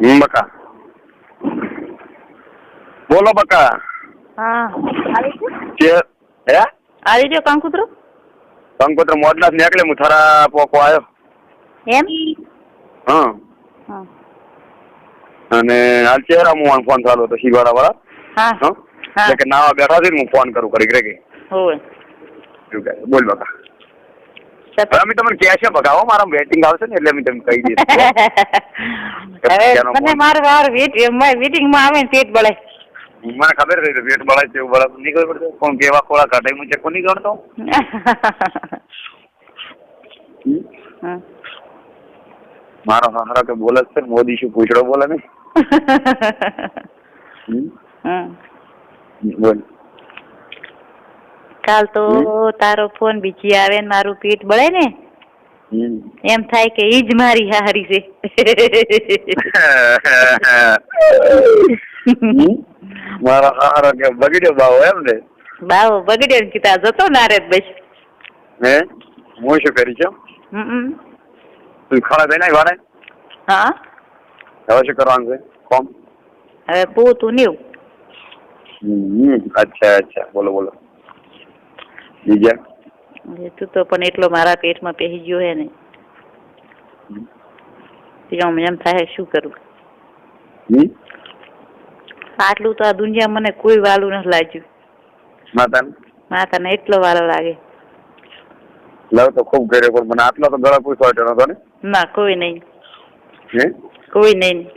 બકા. બોલો બકા. હા આવી કે હે? આવી ગયો કંકુતરો? કંકોત્ર મોડલા નીકળે હું થરા પોકો આવ્યો એમ? હા. હા. અને હાલ ચહેરા હું ફોન ચાલુ હતો શિવાળા વાળા. હા. કે નાવા બેઠા છે હું ફોન કરું કરી કે હોય બોલ બકા. સત- અમે તમને કહે ભગાવો મારા વેટિંગ આવશે ને એટલે અમે તમને કહી હવે મને. મારું વારમાં આવે ને પેટ બળે. મને ખબર છે પેટ બળાય છે એવું બળા નહીં ખબર પડતો. કોણ કેવા ખોળા કાઢે હું ચેક નહીં ગણતો મારો હારા કે બોલે છે મોદી શું પૂછડો બોલે ને. બોલ. કાલ તો તારો ફોન બીજી આવે ને મારું પીઠ બળે ને. એમ થાય કે ઈ જ મારી હારી છે. મારા હારો કે બગડ્યો બાવો એમ ને? બાવો બગડ્યો ને કીધા જતો નારે બસ. હે? હું શું કરી છું? તું ખાણા થઈ નાખ વાળે? હા. હવે શું કરવાનું છે? કોમ? હવે પૂતું નીવ. અચ્છા અચ્છા. બોલો બોલો. બીજા? તું તો પણ એટલો મારા પેટમાં પહેરી ગયો હે ને. ત્યાં એમ થાય શું કરું? આટલું તો આ દુનિયા મને કોઈ વાલું નથી લાગ્યું. માતાને? માતાને એટલો વાલો લાગે. લવ તો ખૂબ કર્યો પણ મને આટલો તો ગળા પૂછવા હતો ને? ના કોઈ નહીં. હે? કોઈ નહીં.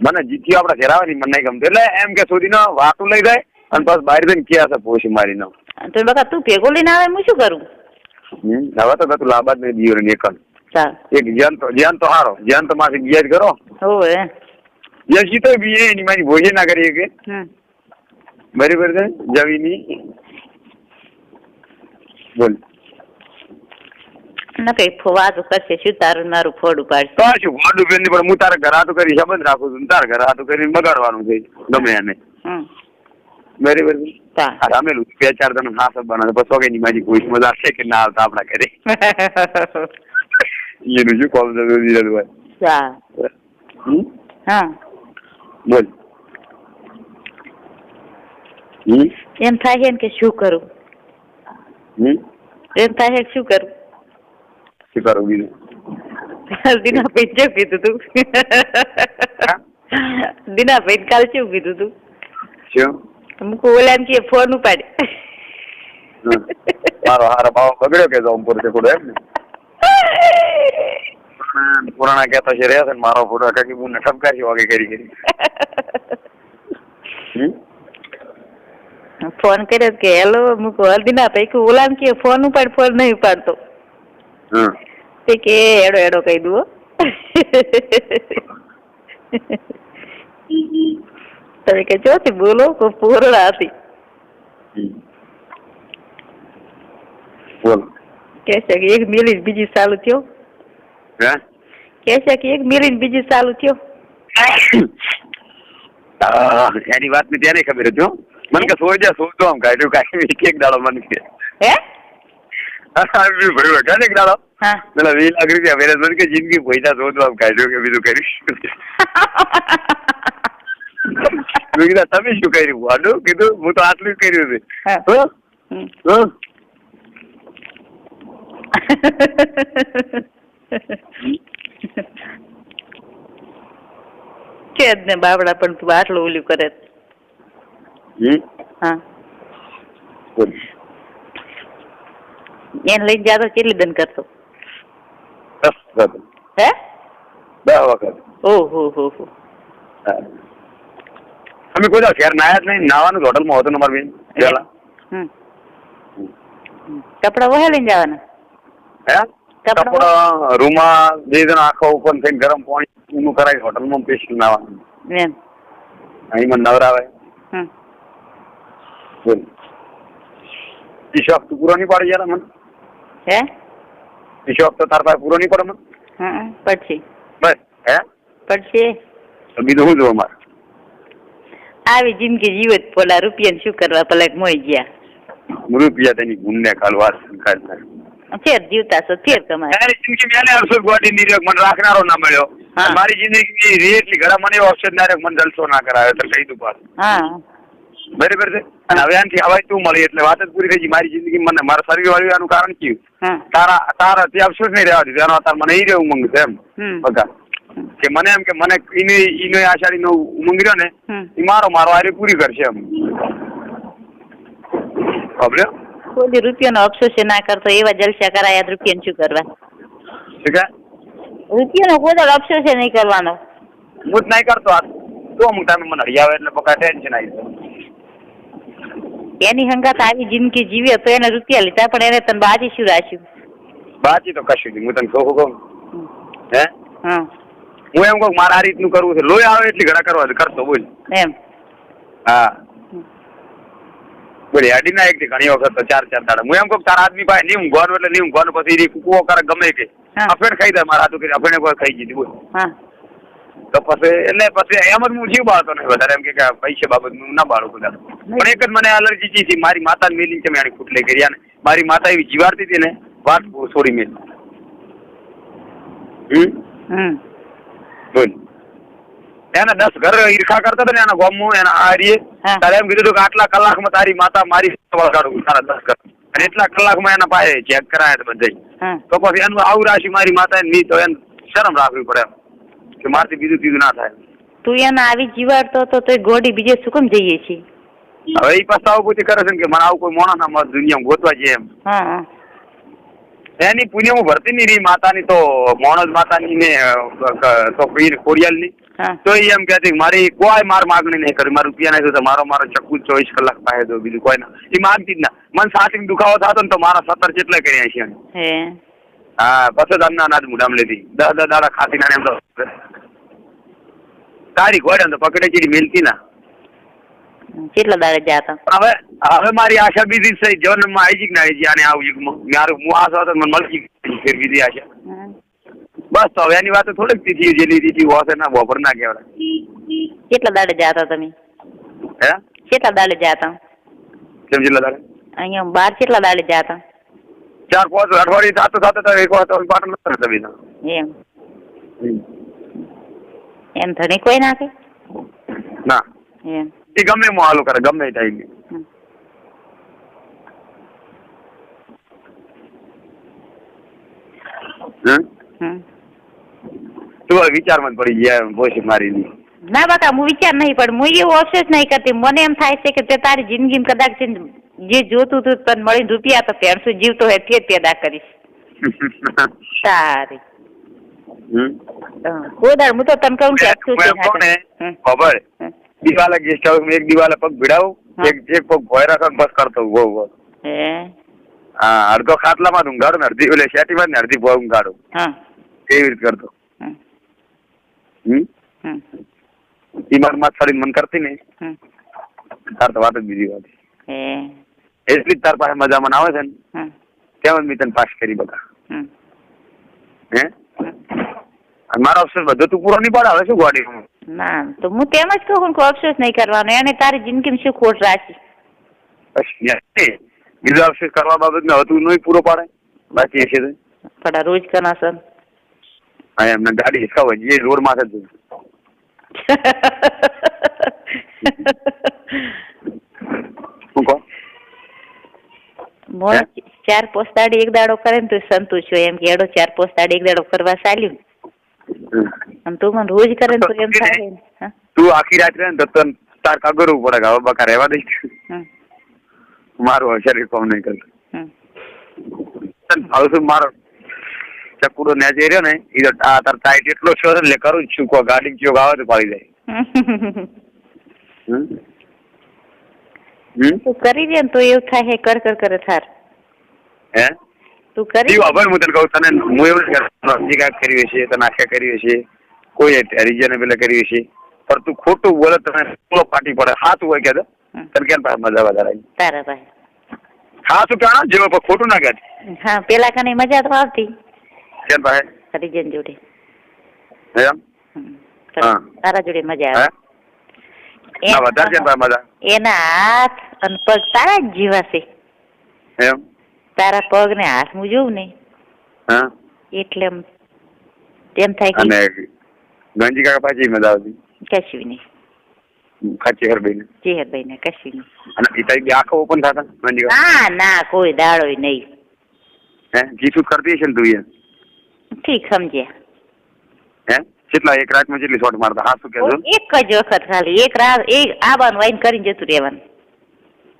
મને જીત્યો આપડે ઘેર આવે મને નહીં ગમતું. એટલે એમ કે સુધીનો વાતું લઈ જાય. અને બસ બહાર જઈને ક્યાં છે પોછી મારી નો તો બકા તું ભેગો લઈને આવે હું શું કરું? હવે તો તું લાંબા જ નહીં દિયો ને એકલ એક જ્ઞાન તો જ્ઞાન તો હારો જ્ઞાન તો માથે ગયા જ કરો. હોવે. જ્યાં જીતો બી એની મારી ભોજન ના કરીએ કે બરાબર છે? જવીની. બોલ. ના કઈ વાતો કરશે શું તારું મારું ફોડું ઉપાડશે તો શું ગોડું બેન પણ હું તારા ઘર હાથું કરી સંબંધ રાખું છું તારા ઘર હાથું કરીને બગાડવાનું છે ગમે એને. હમ. બરાબર રમેલું બે ચાર જણ હાથ બનાવે પછી વગેરે મારી કોઈ મજા છે કે ના આવતા આપણા ઘરે એનું શું કોલ જરૂરી હા બોલ એમ થાય છે ને કે શું કરું એમ થાય શું કરું શું કરું બીજું દિના ભાઈ શું કીધું તું દિના ભાઈ કાલ શું કીધું તું શું મૂકું ઓલા ને કે ફોન ઉપાડે. મારો હારો ભાવ બગડ્યો કે જોમપુર છે કોડો એમ ને? પુરાણા- કહેતા છે રહ્યા છે મારો ફોટો કાકી બુને ઠપકારી વાગે કરી કરી. ફોન કર્યો કે હેલો મૂકું હલ્દી ના કે ઓલા કે ફોન ઉપાડ ફોન નહીં ઉપાડતો. તે કે એડો એડો કહી દઉં હો. તમે કે ચોથી બોલો કો પૂર્ણા હતી હમ. બોલ કે છે કે એક મિલી ને બીજી ચાલુ થયો હે કે છે કે એક મિલી ને બીજી ચાલુ થયો આહ, એની વાતની ત્યારે ખબર હતી હો. મને કે સોઈ જા સોઈ આમ કાઢ્યું કાઢ્યું એક એક દાડો મને કે હે આવી ભર્યું કાઢે એક દાડો હા પેલા વીસ લાખ રૂપિયા વેરે મને કે જિંદગી પૈસા શોધવા આમ કાઢ્યું કે બીજું કર્યું મેં કીધું તમે શું કર્યું? આડું કીધું હું તો આટલું જ કર્યું છે? છે જ ને બાબડા પણ તું આટલું ઓલું કરે? હા. એને લઈને જાતો કેટલી દન કરતો? હે? દસ વખત. ઓહો હો હો. હા. અમે કોઈ દાવ ખેર નાયા જ નહીં. નાવાનું હોટલમાં હોતું અમારે બેન. પેલા હમ. કપડા વહે લઈને જવાના? હે? કપડાં? રૂમમાં બે જણ આખો ઉપર થઈને ગરમ પાણી ઊનું કરાય હોટલમાં પેસ્ટ નાવાનું અહીં મને નવરાવે. બોલ. ઈ તો પૂરો નહીં પાડે યાર મને? હે? ઈ તો તાર પાસે પૂરો નહીં પડે મને? હા પડશે બસ. હે? પછી? બીજું શું જોવું મારે? આવી જિંદગી જીવત પોલા રૂપિયા શું કરવા પલક મોઈ ગયા? રૂપિયા તેની ગુણને કાલવાર ફેર જીવતા છો ફેર તમારે તારી જિંદગી મેં અરસો ગોડી ની મને રાખનારો ના મળ્યો. મારી જિંદગી રે એટલી ઘણા મને ઓપ્શન ના મને જલસો ના કરાવે તો કહી દઉં પાછું હા. બરાબર છે? અને હવે આનથી અવાજ તું મળી એટલે વાત જ પૂરી થઈ ગઈ. મારી જિંદગી મને મારા શરીર વાળી આનું કારણ કયું? તારા તારા ત્યાં શું નહીં રહેવા દીધું એનો તાર મને એ રહેવું મંગ છે એમ. હમ. કે મને એમ કે મને ઈને ઈને આશાડી નો ઉમંગ રહ્યો ને. એ મારો મારો આરે પૂરી કરશે એમ. ખબર? કોઈ રૂપિયાનો અફસોસ ના કરતો એવા જલસા કરાયા તો રૂપિયાને શું કરવા? ઠીક હે રૂપિયાનો કોઈ અફસોસ નહીં કરવાનો. હું જ નહીં કરતો. તો અમુક તમે મને હરિયાવે એટલે બકા ટેન્શન આવી એની હંગાત આવી જિંદગી જીવે તો એને રૂપિયા લીધા પણ એને તને બાજી શું રાખ્યું? બાજી તો કશું નહીં. હું તને કહું કહું હે? હા. હું એમ કહું મારે આ રીતનું કરવું છે. લોહી આવે એટલી ઘડા કરવા કરતો બોલ. એમ. હા. બોલ હેડી ના એક થી ઘણી વખત તો ચાર ચાર દાડા. હું એમ કહું તારા આદમી પાસે નહીં ઊંઘવાનું એટલે નહીં ઊંઘવાનું પછી એ કૂવો કરે ગમે કે અફેણ ખાઈ દે મારા હાથું કરી અફેણ ખાઈ ગઈ બોલ. તો પછી એટલે પછી એમ જ હું જીવ બાળતો નહીં વધારે. એમ કે પૈસા બાબત હું ના બાળું બધા પણ એક જ મને એલર્જી હતી. મારી માતા મેલી છે મેં ફૂટલે કરી? અને મારી માતા એવી જીવાડતી હતી ને વાત છોડી મેલી. હમ? હમ. બોલ. એના દસ ઘર ઈર્ખા કરતા હતા ને એના ગોમમાં એના હારીએ તારે એમ કીધું કે આટલા કલાકમાં તારી માતા મારી વળગાડું તારા દસ ઘર. અને એટલા કલાકમાં એના પાસે ચેક કરાયા બધે તો પછી એનું આવું રાશિ મારી માતા નહીં તો એને શરમ રાખવી પડે કે મારથી બીજું બીજું ના થાય. તું એને આવી જીવાડતો તો તો ગોડી બીજે શું કેમ જઈએ છીએ? હવે એ પસ્તાવો પૂછી કરે છે ને કે મને આવું કોઈ મોણા ના મત દુનિયામાં ગોતવા જઈએ એમ. હા. એની પુણ્યમાં ભરતી નહીં રહી માતાની તો મોણજ માતાની ને તો પીર ખોડિયાલની. તો એ એમ કહેતી કે મારી કોઈ માર માગણી નહીં કરી મારું રૂપિયા નહીં તો મારો મારો ચક્કુ ચોવીસ કલાક પાસે દો બીજું કોઈ ના. એ માગતી જ ના. મને સાચી દુખાવો થતો ને તો મારા સત્તર જેટલા કર્યા છે હા. પછી જ અન્ના અનાજ મુડામ લીધી. દસ દસ દાડા ખાતી ના એમ તો. તારી ગોળે તો પકડે ચીડી મિલતી ના. કેટલા દાડે જાતા પણ હવે હવે મારી આશા બીજી છે જન્મમાં આવી જીક કે ના આવી ગઈ આને આવું યુગમાં મારું હું આશા હતો મને મળી ફેર બીજી આશા. બસ તો હવે એની વાત થોડીક તીથી જેટલી તીથી હોશે ના બોપર ના કહેવાય. કેટલા દાડે હતા તમે? હે? કેટલા દાડે હતા? કેમ જિલ્લા દાડે અહીંયા બાર કેટલા દાડે હતા? ચાર પાંચ અઠવાડિયે થતો થતો તો એક વાર તો પાટણ નતો બીજો. એમ. એમ ધણી કોઈ નાખે? ના. એમ. એ ગમે એમ હાલો કરે ગમે થાય. તું વિચારમાં પડી ગયા એમ મારી ના બાકા હું વિચાર નહીં પણ હું એવું અફસોસ નહીં કરતી. મને એમ થાય છે કે તે તારી જિંદગીમાં કદાચ જે જોતું તું તને મળીને રૂપિયા તો ત્રણસો જીવતો હોય તે પેદા કરીશ. સારી હું. તો તને કહું કે. ખબર. દિવાલે ગેસ્ટ હાઉસ એક દિવાલે પગ ભીડાવું એક એક પગ ભોય રાખો બસ કરતો ઊભો ઊભો હે? અડધો ખાટલામાં ઊંઘાડું ને અડધી ઓલે શેટીમાં માં ને અડધી ભોય ઊંઘાડું. એવી રીતે કરતો. હમ. માં છડી મન કરતી ને તાર તો વાત જ બીજી વાત. એટલી જ તાર પાસે મજા મને આવે છે ને કેમ મેં તને પાસ કરી બધા. હે. મારો ઓપ્શન બધો તું પૂરો નહીં પાડે હવે શું ગોડી? ના તો હું તેમ જ કહું કોઈ અફસોસ નહીં કરવાનો એને તારી જિંદગીમાં શું ખોટ રાખી. બીજો અફસોસ કરવા બાબત ને હતું નહીં પૂરો પાડે? બાકી છે તો. રોજ કના સર હા એમને ગાડી હિસકાવે જે રોડ માથે જ શું કહો? મોણ ચાર પોસ્તાડી એક દાડો કરે ને તો સંતોષ હોય એમ કે એડો ચાર પોસ્તાડી એક દાડો કરવા ચાલ્યું અને તું મને રોજ કરે તો એમ થાય તું આખી રાત રહે ને તો તને તાર કાગરવું પડે કે હવે બકા રહેવા દઈશ મારું શરીર કોમ નહીં કરતું હવે શું મારો ચકુડો નેચે રહ્યો ને એ તો આ તાર ટાઈટ એટલો છો એટલે કરું છું કો ગાડી ચોક આવે તો પાડી જાય હમ? હમ? તું કરી દે તો એવું થાય હે કર કર કરે થાર. હે? તું કરી? ખબર હું તને કહું તને હું એવું કાંઈ કર્યું હશે તને આખ્યા કર્યું હશે કોઈ રિઝનેબલ કર્યું હશે. પણ તું ખોટું બોલે તને પૂરો ફાટી પડે. હાથ હોય કે તો તને કેમ મજા વધારે તારા ભાઈ. હા તું કાણા જેવો પણ ખોટું ના કહેતી. હા પેલા કને મજા તો આવતી. કેમ પાસે હરિજન જોડે. એમ? હા. તારા જોડે મજા આવે. વધારે કેમ મજા? એના હાથ અને પગ તારા જ જીવાશે એમ? તારા પગ ને હાથ હું જોઉં ને હા? એટલે એમ થાય અને કે ગંજી કાકા પાછી મજા આવતી? કશું નહીં ખાચી હરભાઈ ને કશું નહીં અને તારી બે આંખો ઓપન થતા ગંજી ના ના કોઈ દાડોય નહીં. હે જીસુત કરતી ને તું એ ઠીક સમજ્યા. હે કેટલા એક રાતમાં કેટલી શોટ મારતા? હા શું કહેજો એક જ વખત ખાલી એક રાત એક આવવાનું વાઈન કરીને જતું રહેવાનું.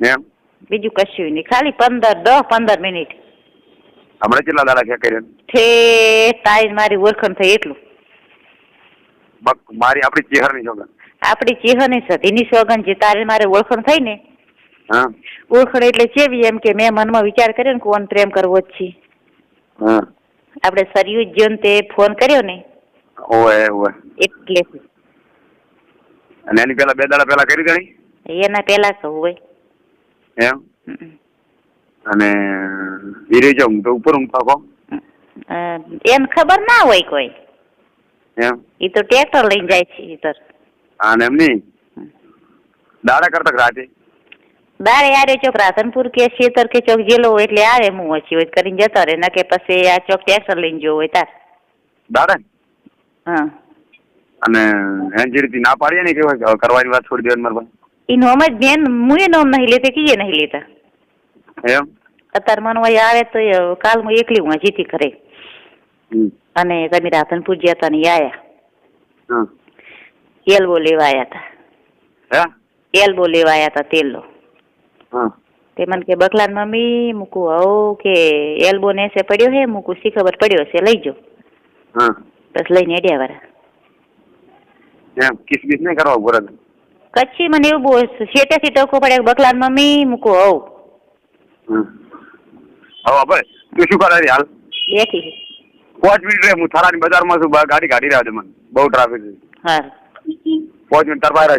એમ? બીજું કશું નહીં ખાલી પંદર દસ પંદર મિનિટ હમણાં કેટલા દાડા છે કર્યા? છે તાઈ મારી ઓળખણ થઈ એટલું. બક મારી આપણી ચેહરની સોગન આપણી ચેહની સતીની સોગન જે તારે મારે ઓળખણ થઈ ને હા. ઓળખણ એટલે ચેવી એમ કે મેં મનમાં વિચાર કર્યો ને કોણ પ્રેમ કરવો જ છે. હા. આપણે સરયુ જન તે ફોન કર્યો ને ઓય ઓય એટલે. અને એની પહેલા બે દાડા પહેલા કરી દેણી એના પહેલા કહું હોય. એમ? અને હીરે જાઉં તો ઉપર ઊંઘતા પાકો એમ ખબર ના હોય કોઈ. એમ? એ તો ટ્રેક્ટર લઈને જાય છે ઈ તો અને એમ નહીં? દાડા કરતા રાતે? બારે આરે ચોક રાધનપુર કે શેતર કે ચોક જેલો હોય એટલે આવે હું ઓછી હોય કરીને જતો રહે કે પછી આ ચોક ટ્રેક્ટર લઈને જવું હોય તાર. દાડા? હા. અને હેન્જીડી ના પાડીએ ને કે કરવાની વાત છોડી દેવાની મારા એનું અમે જ બેન મુએ નોમ નહીં લેતી કે એ નહીં લેતા એમ અત્યારે મને અહીં આવે તો કાલ હું એકલી હું જીતી ખરે અને તમે રાધનપુર ગયા હતા ને આયા હા. એલ્બો લેવા આવ્યા હતા હે એલ્બો લેવા આવ્યા હતા તેલો હા તે મને કે બકલાન મમ્મી મૂકું હવ કે એલ્બો ને છે પડ્યો હે મૂકું શી ખબર પડ્યો છે લઈ જો હા બસ લઈને એડ્યા વાળા કિસ કિસ નહીં કરવા રહે કચ્છી મને એવું બહુ શેટેથી ટકો પડે બકલાન મમ્મી મૂકો હવ. હવે ભાઈ તું શું કરે હાલ બેઠી. પાંચ મિનિટ રે હું થારાની બજારમાં છું ગાડી કાઢી રહ્યા છે મને બહુ ટ્રાફિક છે હા પાંચ મિનિટ તાર બહાર.